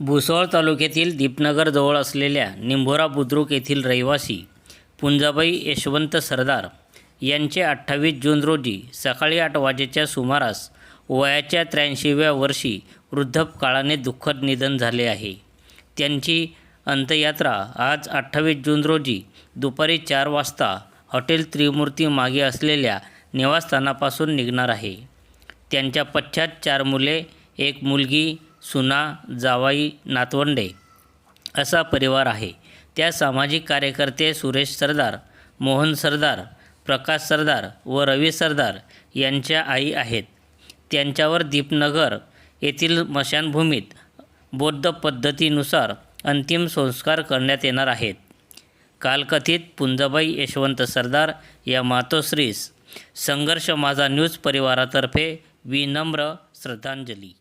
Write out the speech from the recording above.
भुसावळ तालुक्यातील दीपनगरजवळ असलेल्या निंभोरा बुद्रुक येथील रहिवासी पुंजाबाई यशवंत सरदार यांचे अठ्ठावीस जून रोजी सकाळी आठ वाजेच्या सुमारास वयाच्या त्र्याऐंशीव्या वर्षी वृद्धपकाळाने दुःखद निधन झाले आहे. त्यांची अंत्ययात्रा आज अठ्ठावीस जून रोजी दुपारी चार वाजता हॉटेल त्रिमूर्ती मागे असलेल्या निवासस्थानापासून निघणार आहे. त्यांच्या पश्चात चार मुले एक मुलगी सुना जावाई नातवंडे असा परिवार आहे. त्या सामाजिक कार्यकर्ते सुरेश सरदार मोहन सरदार प्रकाश सरदार व रवी सरदार यांच्या आई आहेत. त्यांच्यावर दीपनगर येथील मशानभूमीत बौद्ध पद्धतीनुसार अंतिम संस्कार करण्यात येणार आहेत. कालकथित पुंजाबाई यशवंत सरदार या मातोश्रीस संघर्ष माझा न्यूज परिवारातर्फे विनम्र श्रद्धांजली.